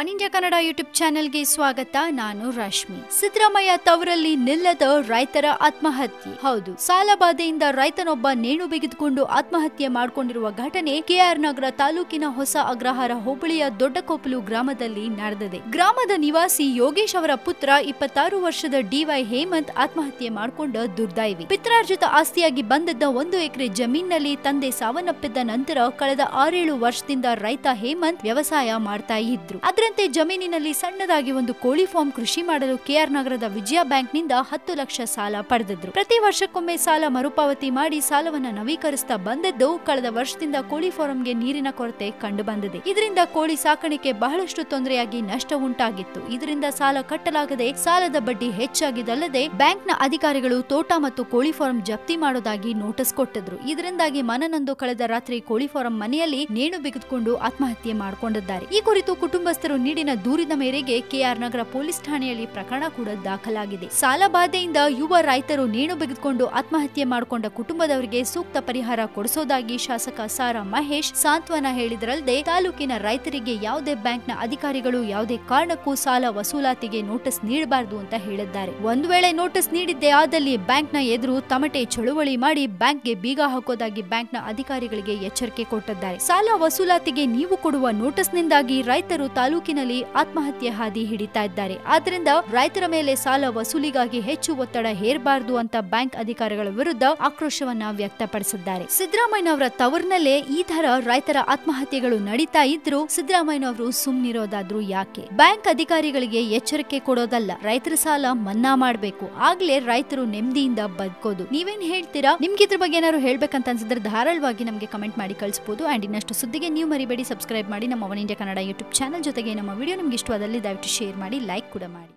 One India Kannada YouTube ಚಾನೆಲ್ಗೆ ಸ್ವಾಗತ. ನಾನು ರಶ್ಮಿ. ಸಿದ್ದರಾಮಯ್ಯ ತವರಲ್ಲಿ ನಿಲ್ಲದ ರೈತರ ಆತ್ಮಹತ್ಯೆ. ಹೌದು, ಸಾಲ ಬಾಧೆಯಿಂದ ರೈತನೊಬ್ಬ ನೇಣು ಬಿಗಿದುಕೊಂಡು ಆತ್ಮಹತ್ಯೆ ಮಾಡಿಕೊಂಡಿರುವ ಘಟನೆ ಕೆಆರ್ ನಗರ ತಾಲೂಕಿನ ಹೊಸ ಅಗ್ರಹಾರ ಹೋಬಳಿಯ ದೊಡ್ಡಕೊಪ್ಪಲು ಗ್ರಾಮದಲ್ಲಿ ನಡೆದಿದೆ. ಗ್ರಾಮದ ನಿವಾಸಿ ಯೋಗೇಶ್ ಅವರ ಪುತ್ರ ಇಪ್ಪತ್ತಾರು ವರ್ಷದ ಡಿವೈ ಹೇಮಂತ್ ಆತ್ಮಹತ್ಯೆ ಮಾಡಿಕೊಂಡ ದುರ್ದೈವಿ. ಪಿತ್ರಾರ್ಜಿತ ಆಸ್ತಿಯಾಗಿ ಬಂದಿದ್ದ ಒಂದು ಎಕರೆ ಜಮೀನಿನಲ್ಲಿ ತಂದೆ ಸಾವನ್ನಪ್ಪಿದ್ದ ನಂತರ ಕಳೆದ ಆರೇಳು ವರ್ಷದಿಂದ ರೈತ ಹೇಮಂತ್ ವ್ಯವಸಾಯ ಮಾಡ್ತಾ ಇದ್ರು. ಅದರಂತೆ ಜಮೀನಿನಲ್ಲಿ ಸಣ್ಣದಾಗಿ ಒಂದು ಕೋಳಿ ಫಾರ್ಮ್ ಕೃಷಿ ಮಾಡಲು ಕೆಆರ್ ನಗರದ ವಿಜಯ ಬ್ಯಾಂಕ್ನಿಂದ ಹತ್ತು ಲಕ್ಷ ಸಾಲ ಪಡೆದಿದ್ರು. ಪ್ರತಿ ವರ್ಷಕ್ಕೊಮ್ಮೆ ಸಾಲ ಮರುಪಾವತಿ ಮಾಡಿ ಸಾಲವನ್ನ ನವೀಕರಿಸ್ತಾ ಬಂದದ್ದು ಕಳೆದ ವರ್ಷದಿಂದ ಕೋಳಿ ಫಾರಂಗೆ ನೀರಿನ ಕೊರತೆ ಕಂಡು ಬಂದಿದೆ. ಇದರಿಂದ ಕೋಳಿ ಸಾಕಾಣಿಕೆ ಬಹಳಷ್ಟು ತೊಂದರೆಯಾಗಿ ನಷ್ಟ ಉಂಟಾಗಿತ್ತು. ಇದರಿಂದ ಸಾಲ ಕಟ್ಟಲಾಗದೆ ಸಾಲದ ಬಡ್ಡಿ ಹೆಚ್ಚಾಗಿದ್ದಲ್ಲದೆ ಬ್ಯಾಂಕ್ನ ಅಧಿಕಾರಿಗಳು ತೋಟ ಮತ್ತು ಕೋಳಿ ಫಾರಂ ಜಪ್ತಿ ಮಾಡೋದಾಗಿ ನೋಟಿಸ್ ಕೊಟ್ಟಿದ್ರು. ಇದರಿಂದಾಗಿ ಮನನೊಂದು ಕಳೆದ ರಾತ್ರಿ ಕೋಳಿ ಫಾರಂ ಮನೆಯಲ್ಲಿ ನೇಣು ಬಿಗಿದುಕೊಂಡು ಆತ್ಮಹತ್ಯೆ ಮಾಡಿಕೊಂಡಿದ್ದಾರೆ. ಈ ಕುರಿತು ಕುಟುಂಬಸ್ಥರು ನೀಡಿನ ದೂರಿನ ಮೇರೆಗೆ ಕೆಆರ್ ನಗರ ಪೊಲೀಸ್ ಠಾಣೆಯಲ್ಲಿ ಪ್ರಕರಣ ಕೂಡ ದಾಖಲಾಗಿದೆ. ಸಾಲ ಬಾಧೆಯಿಂದ ಯುವ ರೈತರು ನೇಣು ಬಿಗಿದುಕೊಂಡು ಆತ್ಮಹತ್ಯೆ ಮಾಡಿಕೊಂಡ ಕುಟುಂಬದವರಿಗೆ ಸೂಕ್ತ ಪರಿಹಾರ ಕೊಡಿಸೋದಾಗಿ ಶಾಸಕ ಸಾರಾ ಮಹೇಶ್ ಸಾಂತ್ವನ ಹೇಳಿದರಲ್ಲದೆ, ತಾಲೂಕಿನ ರೈತರಿಗೆ ಯಾವುದೇ ಬ್ಯಾಂಕ್ನ ಅಧಿಕಾರಿಗಳು ಯಾವುದೇ ಕಾರಣಕ್ಕೂ ಸಾಲ ವಸೂಲಾತಿಗೆ ನೋಟಿಸ್ ನೀಡಬಾರದು ಅಂತ ಹೇಳಿದ್ದಾರೆ. ಒಂದು ವೇಳೆ ನೋಟಿಸ್ ನೀಡಿದ್ದೇ ಆದಲ್ಲಿ ಬ್ಯಾಂಕ್ನ ಎದುರು ತಮಟೆ ಚಳುವಳಿ ಮಾಡಿ ಬ್ಯಾಂಕ್ಗೆ ಬೀಗ ಹಾಕೋದಾಗಿ ಬ್ಯಾಂಕ್ನ ಅಧಿಕಾರಿಗಳಿಗೆ ಎಚ್ಚರಿಕೆ ಕೊಟ್ಟಿದ್ದಾರೆ. ಸಾಲ ವಸೂಲಾತಿಗೆ ನೀವು ಕೊಡುವ ನೋಟಿಸ್ನಿಂದಾಗಿ ರೈತರು ತಾಲೂಕಿನಲ್ಲಿ ಆತ್ಮಹತ್ಯೆ ಹಾದಿ ಹಿಡಿತಾ ಇದ್ದಾರೆ. ಆದ್ರಿಂದ ರೈತರ ಮೇಲೆ ಸಾಲ ವಸೂಲಿಗಾಗಿ ಹೆಚ್ಚು ಒತ್ತಡ ಹೇರಬಾರದು ಅಂತ ಬ್ಯಾಂಕ್ ಅಧಿಕಾರಿಗಳ ವಿರುದ್ಧ ಆಕ್ರೋಶವನ್ನ ವ್ಯಕ್ತಪಡಿಸಿದ್ದಾರೆ. ಸಿದ್ದರಾಮಯ್ಯನವರ ತವರ್ನಲ್ಲೇ ಈ ತರ ರೈತರ ಆತ್ಮಹತ್ಯೆಗಳು ನಡೀತಾ ಇದ್ರು ಸಿದ್ದರಾಮಯ್ಯನವರು ಸುಮ್ನಿರೋದಾದ್ರು ಯಾಕೆ? ಬ್ಯಾಂಕ್ ಅಧಿಕಾರಿಗಳಿಗೆ ಎಚ್ಚರಿಕೆ ಕೊಡೋದಲ್ಲ, ರೈತರ ಸಾಲ ಮನ್ನಾ ಮಾಡಬೇಕು. ಆಗ್ಲೇ ರೈತರು ನೆಮ್ಮದಿಯಿಂದ ಬದುಕೋದು. ನೀವೇನ್ ಹೇಳ್ತೀರಾ? ನಿಮ್ಗೆ ಇದ್ರ ಬಗ್ಗೆ ಏನಾದ್ರು ಹೇಳ್ಬೇಕಂತ ಅನ್ಸಿದ್ರೆ ಧಾರಾಳವಾಗಿ ನಮಗೆ ಕಮೆಂಟ್ ಮಾಡಿ ಕಳಿಸಬಹುದು ಅಂಡ್ ಇನ್ನಷ್ಟು ಸುದ್ದಿಗೆ ನೀವು ಮರಿಬೇಡಿ, ಸಬ್ಸ್ಕ್ರೈಬ್ ಮಾಡಿ ನಮ್ಮ One India Kannada YouTube channel ಜೊತೆಗೆ ನಮ್ಮ ವಿಡಿಯೋ ನಿಮ್ಗೆ ಇಷ್ಟವಾದಲ್ಲಿ ದಯವಿಟ್ಟು ಶೇರ್ ಮಾಡಿ ಲೈಕ್ ಕೂಡ ಮಾಡಿ.